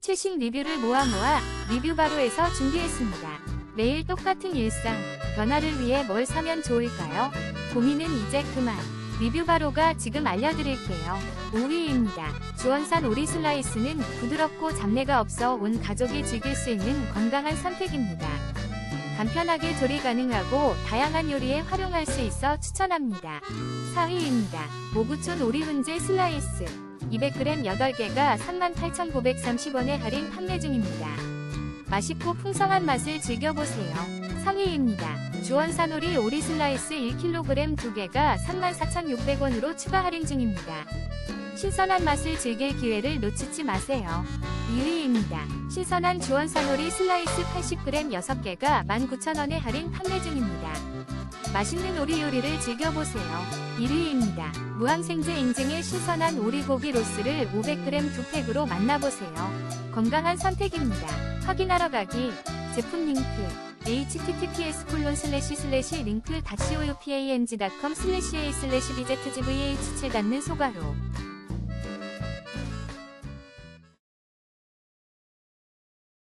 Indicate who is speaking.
Speaker 1: 최신 리뷰를 모아 모아 리뷰 바로에서 준비했습니다. 매일 똑같은 일상, 변화를 위해 뭘 사면 좋을까요? 고민은 이제 그만. 리뷰 바로가 지금 알려드릴게요. 5위입니다. 주원산 오리 슬라이스는 부드럽고 잡내가 없어 온 가족이 즐길 수 있는 건강한 선택입니다. 간편하게 조리 가능하고 다양한 요리에 활용할 수 있어 추천합니다. 4위입니다. 모구촌 오리 훈제 슬라이스 200g 8개가 38,930원에 할인 판매 중입니다. 맛있고 풍성한 맛을 즐겨보세요. 상위입니다. 주원산 오리 오리 슬라이스 1kg 2개가 34,600원으로 추가 할인 중입니다. 신선한 맛을 즐길 기회를 놓치지 마세요. 2위입니다. 신선한 주원산 오리 슬라이스 80g 6개가 19,000원에 할인 판매 중입니다. 맛있는 오리 요리를 즐겨보세요. 1위입니다. 무항생제 인증의 신선한 오리고기 로스를 500g 2팩으로 만나보세요. 건강한 선택입니다. 확인하러 가기 제품 링크 https 콜론 슬래시 슬래시 링크 coupang.com 슬래시 a 슬래시 bzgvh7 닫는 소가로